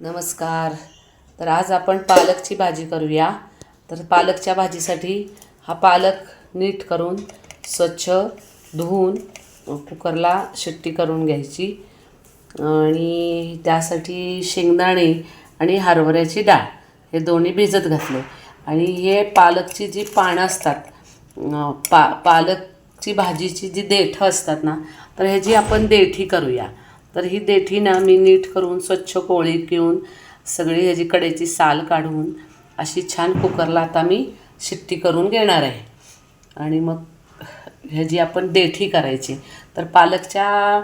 नमस्कार. तर आज आपण पालकची भाजी करूया. तर पालकच्या भाजीसाठी हा पालक नीट करून स्वच्छ धुवून कुकरला शिट्टी करून घ्यायची. आणि त्यासाठी शेंगदाणे आणि हरभऱ्याची डाळ हे दोन्ही भिजत घातले. आणि हे पालकची जी पानं असतात पा पालकची भाजीची जी देठं असतात ना तर ह्याची आपण देठी करूया. तर ही देठी ना मी नीट करून स्वच्छ कोळी घेऊन सगळी ह्याची कडेची साल काढून अशी छान कुकरला आता मी शिट्टी करून घेणार आहे. आणि मग ह्याची आपण देठी करायची. तर पालकच्या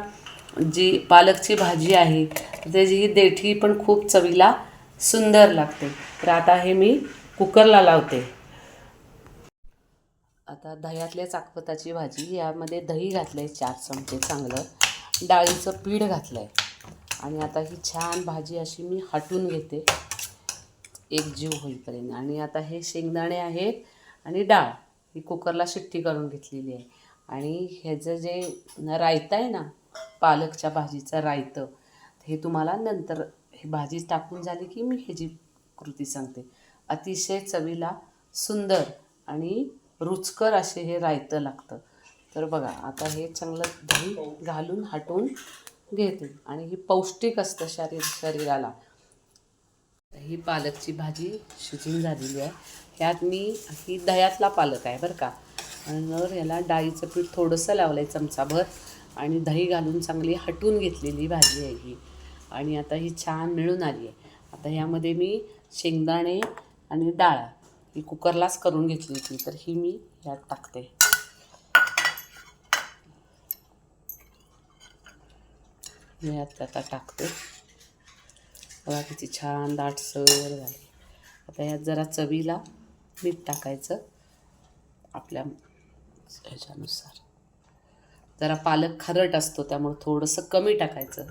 जी पालकची भाजी आहे त्याची ही देठी पण खूप चवीला सुंदर लागते. तर आता हे मी कुकरला लावते. आता दह्यातल्या चाकपताची भाजी यामध्ये दही घातलं आहे चार चमचे चांगलं. डाळीचं पीठ घातलं आहे आणि आता ही छान भाजी अशी मी हटून घेते. एक जीव होईपर्यंत. आणि आता हे शेंगदाणे आहेत आणि डाळ. ही कुकरला शिट्टी करून घेतलेली आहे. आणि ह्याचं जे रायतं आहे ना पालकच्या भाजीचं रायतं हे तुम्हाला नंतर हे भाजी टाकून झाली की मी ह्याची कृती सांगते. अतिशय चवीला सुंदर आणि रुचकर असे हे रायतं लागतं. तर बघा आता हे चांगलं दही घालून हटवून घेते. आणि ही पौष्टिक असतं शरीर शरीराला. ही पालकची भाजी शिजून झालेली आहे. ह्यात मी ही दह्यातला पालक आहे बरं का. आणि ह्याला याला डाळीचं पीठ थोडंसं लावलं आहे चमचाभर. आणि दही घालून चांगली हटून घेतलेली भाजी आहे ही. आणि आता ही छान मिळून आली आहे. आता ह्यामध्ये मी शेंगदाणे आणि डाळ ही कुकरलाच करून घेतली होती. तर ही मी ह्यात टाकते. मी यात आता टाकते. बघा किती छान दाटसर झाली. आता ह्यात जरा चवीला मीठ टाकायचं आपल्या ह्याच्यानुसार. जरा पालक खारट असतो त्यामुळे थोडंसं कमी टाकायचं.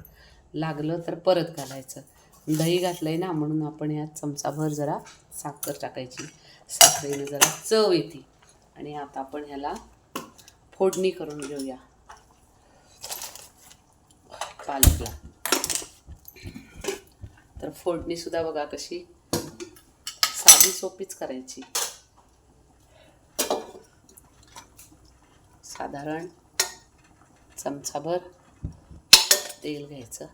लागलं तर परत घालायचं. दही घातलं आहे ना म्हणून आपण यात चमचाभर जरा साखर टाकायची. साखरेनं जरा चव येते. आणि आता आपण ह्याला फोडणी करून घेऊया. पालकला तर फोडणी सुद्धा बघा कशी साधी सोपीच करायची. साधारण चमचाभर तेल घ्यायचं.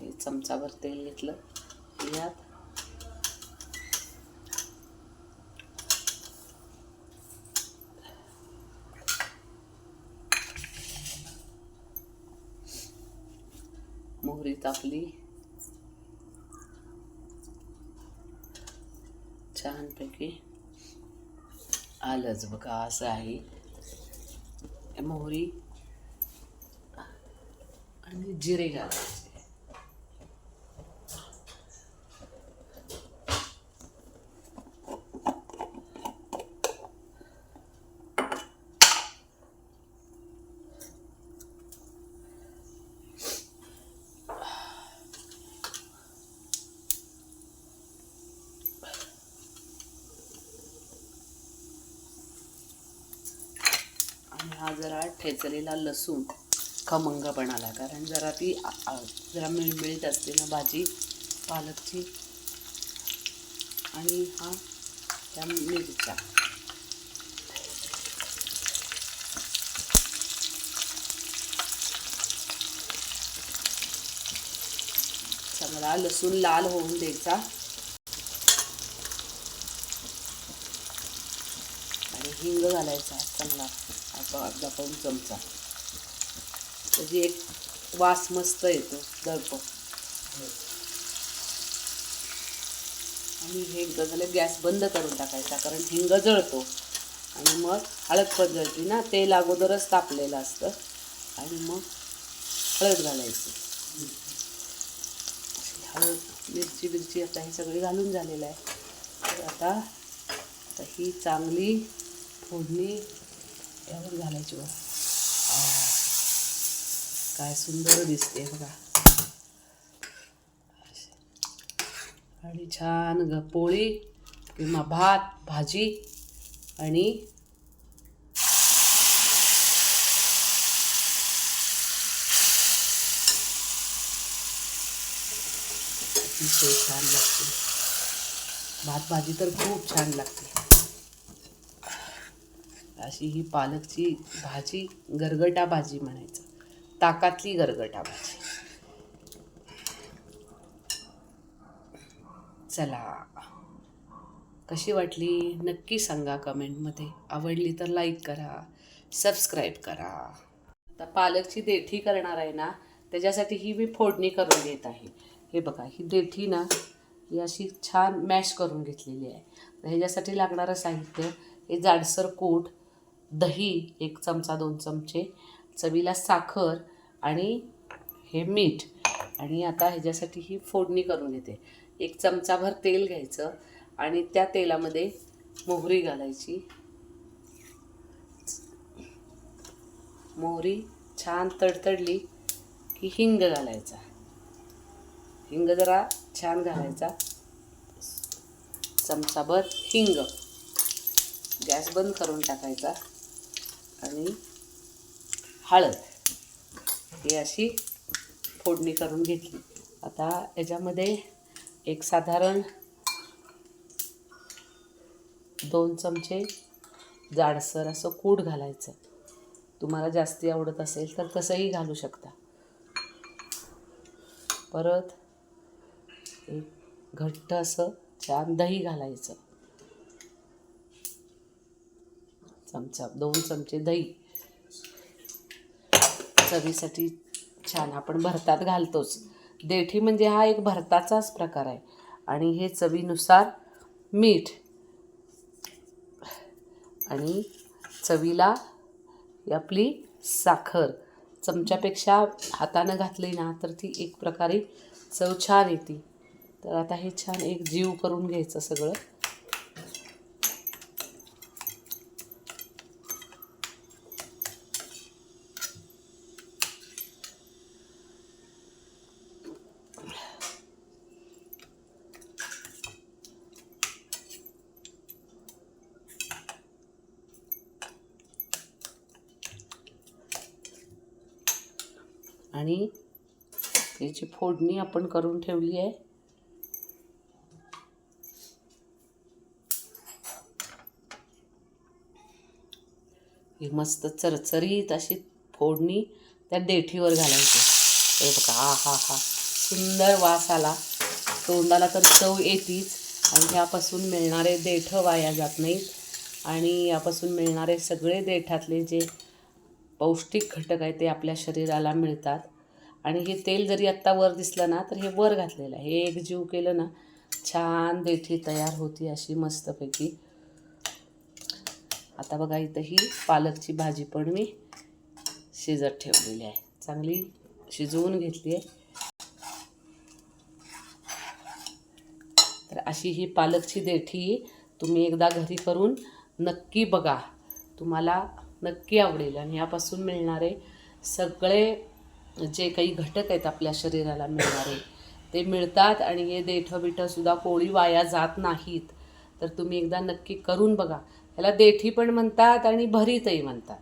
हे चमचाभर तेल घेतलं. यात मोहरी तापली छानपैकी. आलंच बघा असं आहे. मोहरी आणि जिरे घाला आणि हा जरा ठेचलेला लसूण खमंगपणाला कारण जरा ती जरा मिळमिळीत असते ना भाजी पालकची. आणि हा त्या मिरच्या. सगळा लसूण लाल होऊन द्यायचा. आणि हिंग घालायचा चांगला. असा अर्धा पाऊन चमचा. त्याची एक वास मस्त येतो दळप आणि हे एकदा झालं गॅस बंद करून टाकायचा कारण हिंग जळतो. आणि मग हळद पण जळते ना तेल अगोदरच तापलेलं असतं. आणि मग हळद घालायची. हळद मिरची बिरची आता हे सगळी घालून झालेलं आहे. तर आता आता ही चांगली फोडणी यावर घालायची बघा. काय सुंदर दिसते बघा. आणि छान ग पोळी किंवा भात भाजी आणि अतिशय छान लागते. भात भाजी तर खूप छान लागते. अशी ही पालकची भाजी गरगटा भाजी म्हणायचं. ताकातली गरगटा भाजी चला. कशी वाटली? नक्की सांगा कमेंटमध्ये. आवडली तर लाईक करा सबस्क्राईब करा. आता पालकची देठी करणार आहे ना त्याच्यासाठी ही मी फोडणी करून घेत आहे. हे बघा ही देठी ना ही अशी छान मॅश करून घेतलेली आहे. ह्याच्यासाठी लागणारं साहित्य हे जाडसर कोट दही एक चमचा दोन चमचे चवीला साखर आणि हे मीठ. आणि आता ह्याच्यासाठी ही फोडणी करून घेते. एक चमचाभर तेल घ्यायचं आणि त्या तेलामध्ये मोहरी घालायची. मोहरी छान तडतडली की हिंग घालायचा. हिंग जरा छान घालायचा. चमचाभर हिंग. गॅस बंद करून टाकायचा. आणि हळद ही अशी फोडणी करून घेतली. आता याच्यामध्ये एक साधारण दोन चमचे जाडसर असं कूट घालायचं. तुम्हाला जास्ती आवडत असेल तर तसंही घालू शकता. परत एक घट्ट असं छान दही घालायचं. चमचा दोन चमचे दही. चवीसाठी छान आपण भरतात घालतोच. देठी म्हणजे हा एक भरताचाच प्रकार आहे. आणि हे चवीनुसार मीठ आणि चवीला आपली साखर. चमच्यापेक्षा हातानं घातली ना तर ती एक प्रकारे चव छान येते. तर आता हे छान एक जीव करून घ्यायचं सगळं. आणि याची फोडणी आपण करून ठेवली आहे. ही मस्त चरचरीत अशी फोडणी त्या देठीवर घालायची. हे बघा आ हा हा. सुंदर वास आला. तोंडाला तर चव येतीच. आणि ह्यापासून मिळणारे देठं वाया जात नाहीत. आणि यापासून मिळणारे सगळे देठातले जे पौष्टिक घटक आहे ते आपल्या शरीराला मिळतात. आणि हे तेल जरी आत्ता वर दिसलं ना तर हे वर घातलेलं आहे. हे एक जीव केलं ना छान देठी तयार होती अशी मस्तपैकी. आता बघा इथं ही पालकची भाजी पण मी शिजत ठेवलेली आहे. चांगली शिजवून घेतली आहे. तर अशी ही पालकची देठी तुम्ही एकदा घरी करून नक्की बघा. तुम्हाला नक्की आवडेल. आणि यापासून मिळणारे सगळे जे काही घटक आहेत आपल्या शरीराला मिळणारे ते मिळतात आणि हे देठं बिठंसुद्धा कोळी वाया जात नाहीत. तर तुम्ही एकदा नक्की करून बघा. याला देठी पण म्हणतात आणि भरीतही म्हणतात.